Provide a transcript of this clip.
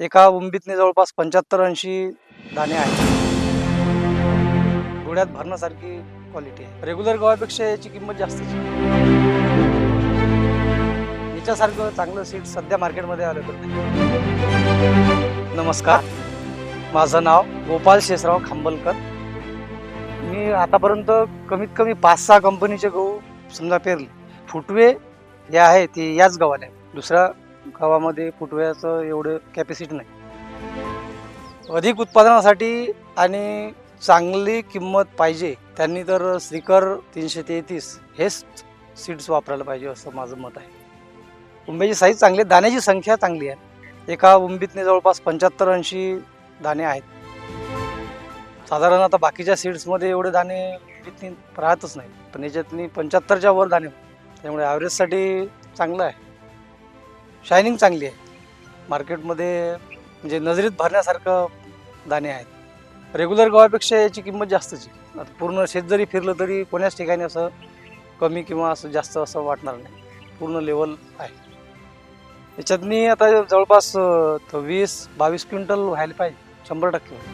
एका उंबीतने जवळपास पंच्याहत्तर ऐंशी दाणे आहेत. डोळ्यात भरण्यासारखी क्वालिटी आहे. रेग्युलर गव्हापेक्षा याची किंमत जास्तची याच्यासारखं चांगलं सीट सध्या मार्केटमध्ये अवेलेबल नाही. नमस्कार. माझं नाव गोपाल शेषराव खांबलकर. मी आतापर्यंत कमीत कमी पाच सहा कंपनीचे गहू समजा पेरले. फुटवे जे आहे ते याच गव्हाला दुसरा दुसऱ्या गावामध्ये फुटव्याचं एवढं कॅपॅसिटी नाही. अधिक उत्पादनासाठी आणि चांगली किंमत पाहिजे त्यांनी तर श्रीकर तीनशे तेहतीस हेच सीड्स वापरायला पाहिजे असं माझं मत आहे. उंब्याची साईज चांगली आहे दाण्याची संख्या चांगली आहे. एका उंबीतने जवळपास पंच्याहत्तर ऐंशी दाणे आहेत. साधारण आता बाकीच्या सीड्समध्ये एवढे दाणे उंबीतनी राहतच नाही पण याच्यातनी पंच्याहत्तरच्या वर दाणे त्यामुळे ॲव्हरेजसाठी चांगलं आहे. शायनिंग चांगली आहे. मार्केटमध्ये म्हणजे नजरेत भरण्यासारखं दाणे आहेत. रेग्युलर गव्हापेक्षा याची किंमत जास्तच आहे. आता पूर्ण शेत जरी फिरलं तरी कोण्याच ठिकाणी असं कमी किंवा असं जास्त असं वाटणार नाही. पूर्ण लेवल आहे. याच्यातनी आता जवळपास वीस बावीस क्विंटल व्हायला पाहिजे. शंभर टक्के.